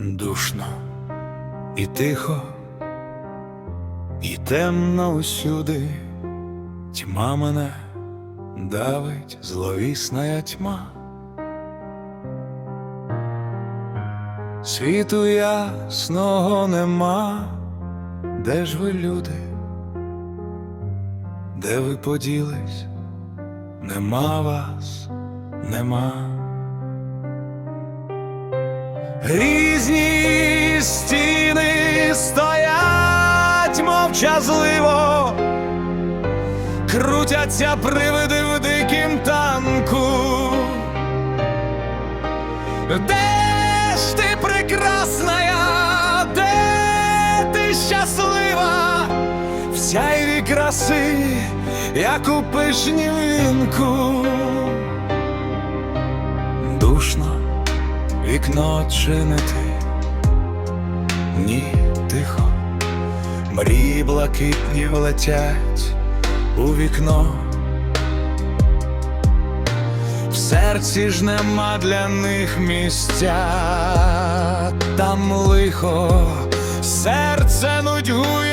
душно і тихо, і темно усюди, тьма мене давить зловісна тьма. Світу ясного нема, де ж ви люди, де ви поділись, нема вас, нема. Різні стіни стоять мовчазливо, крутяться привиди в дикім танку. Де ж ти прекрасна, де ти щаслива, в сяйві краси, як у пишнім вінку. Душно вікно чинити, ні, тихо, мрії блакитні влетять у вікно. В серці ж нема для них місця, там лихо, серце нудьгує.